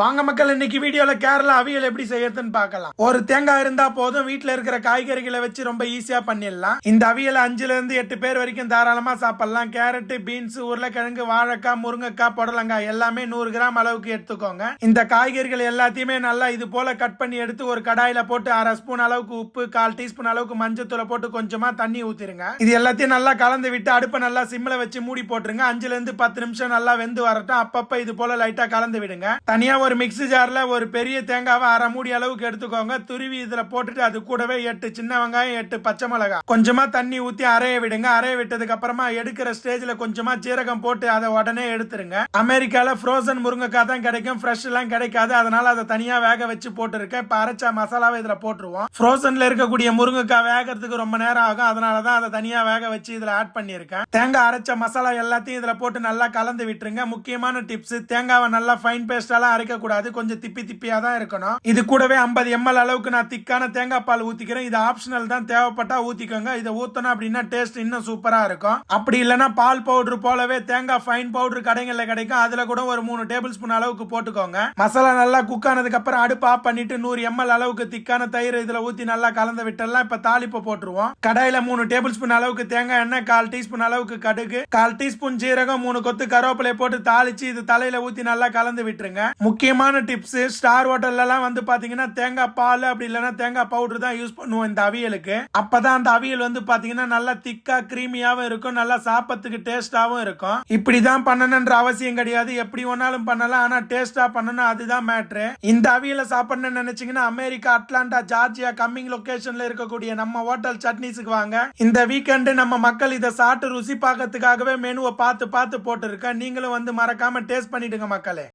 வாங்க மக்கள் இன்னைக்கு வீடியோல கேரளா அவியல் எப்படி செய்யறதுன்னு பார்க்கலாம். ஒரு தேங்காய் இருந்தா போதும் வீட்டுல இருக்கிற காய்கறிகளை வச்சு ரொம்ப ஈஸியா பண்ணிடலாம். இந்த அவியல அஞ்சுல இருந்து எட்டு பேர் வரைக்கும் தாராளமா சாப்பிடலாம். கேரட் பீன்ஸ் உருளைக்கிழங்கு வாழைக்காய் முருங்கைக்காய் புடலங்காய் எல்லாமே நூறு கிராம் அளவுக்கு எடுத்துக்கோங்க. இந்த காய்கறிகள் எல்லாத்தையுமே நல்லா இது போல கட் பண்ணி எடுத்து ஒரு கடாயில போட்டு அரை ஸ்பூன் அளவுக்கு உப்பு கால் டீஸ்பூன் அளவுக்கு மஞ்சத்தூளை போட்டு கொஞ்சமா தண்ணி ஊத்திருங்க. இது எல்லாத்தையும் நல்லா கலந்து விட்டு அடுப்பை நல்லா சிம்ல வச்சு மூடி போட்டுருங்க. அஞ்சுல இருந்து பத்து நிமிஷம் நல்லா வெந்து வரட்டும். அப்பப்ப இது போல லைட்டா கலந்து விடுங்க. தனியா ஒரு மிக்ஸி ஜார்ல ஒரு பெரிய தேங்காவை அரை மூடி அளவுக்கு எடுத்துக்கோங்க. துருவி இதுல போட்டுட்டு அது கூடவே எட்டு சின்ன வெங்காயம் எட்டு பச்சை மிளகாய் கொஞ்சமா தண்ணி ஊத்தி அரைய விடுங்க. அரைய விட்டதுக்கு அப்புறமா எடுக்கிற ஸ்டேஜ்ல கொஞ்சமா சீரகம் போட்டு அதை உடனே எடுத்துருங்க. அமெரிக்காவில் ஃப்ரோசன் முருங்கைக்காய் தான் கிடைக்கும். ஃப்ரெஷ் எல்லாம் கிடைக்காது. அதனால அதை தனியாக வேக வச்சு போட்டுருக்கேன். இப்போ அரைச்ச மசாலாவை இதுல போட்டுருவோம். ஃப்ரோசன்ல இருக்கக்கூடிய முருங்கைக்காய் வேகிறதுக்கு ரொம்ப நேரம் ஆகும். அதனால தான் அதை தனியாக வேக வச்சு இதுல ஆட் பண்ணியிருக்கேன். தேங்காய் அரைச்ச மசாலா எல்லாத்தையும் இதுல போட்டு நல்லா கலந்து விட்டுருங்க. முக்கியமான டிப்ஸ் தேங்காவை நல்லா ஃபைன் பேஸ்டாலாம் அரைக்க கூடாது. கொஞ்சம் திப்பி திப்பியா தான் இருக்கணும். இது கூடவே 50 எம்எல் அளவுக்கு நான் திக்கான தேங்காய் பால் ஊத்திக்கிறேன். இது ஆப்ஷனல் தான். தேவைப்பட்டா ஊத்திக்கோங்க. இதை ஊத்தணும் அப்படின்னா டேஸ்ட் இன்னும் சூப்பரா இருக்கும். அப்படி இல்லைன்னா பால் பவுடர் போலவே தேங்காய் ஃபைன் பவுடர் கடைகள்ல கிடைக்கும். அதுல கூட ஒரு மூணு டேபிள் ஸ்பூன் அளவுக்கு போட்டுக்கோங்க. மசாலா நல்லா குக் ஆனதுக்கு அப்புறம் அடுப்பு ஆஃப் பண்ணிட்டு நூறு எம்எல் அளவுக்கு திக்கான தயிர் இதுல ஊத்தி நல்லா கலந்து விட்டுலாம் இப்ப தாளிப்பு போட்டுருவோம். கடாயில மூணு டேபிள் ஸ்பூன் அளவுக்கு தேங்காய் எண்ணெய் கால் டீஸ்பூன் அளவுக்கு கடுகு கால் டீஸ்பூன் ஜீரகம் மூணு கொத்து கருவேப்பிலை போட்டு தாளிச்சு இது தலையில ஊத்தி நல்லா கலந்து விட்டுருங்க. முக்கியமான டிப்ஸு ஸ்டார் ஹோட்டல்லலாம் வந்து பார்த்தீங்கன்னா தேங்காய் பால் அப்படி இல்லைன்னா தேங்காய் பவுடர் தான் யூஸ் பண்ணுவோம் இந்த அவியலுக்கு. அப்போ தான் அந்த அவியல் வந்து பார்த்தீங்கன்னா நல்லா திக்காக க்ரீமியாகவும் இருக்கும். நல்லா சாப்பிட்றதுக்கு டேஸ்ட்டாகவும் இருக்கும். இப்படி தான் பண்ணணுன்ற அவசியம் கிடையாது. எப்படி வேணாலும் பண்ணலாம். ஆனால் டேஸ்ட்டாக பண்ணணும். அதுதான் மேட்ரு இந்த அவியலை சாப்பிடணும்னு நினச்சிங்கன்னா அமெரிக்கா அட்லாண்டா ஜார்ஜியா கம்மிங் லொக்கேஷனில் இருக்கக்கூடிய நம்ம ஹோட்டல் சட்னிஸுக்கு வாங்க. இந்த வீக்கெண்டு நம்ம மக்கள் இதை சாப்பிட்டு ருசி பார்க்கறதுக்காகவே மெனுவை பார்த்து பார்த்து போட்டிருக்கேன் நீங்களும் வந்து மறக்காமல் டேஸ்ட் பண்ணிடுங்க மக்களே.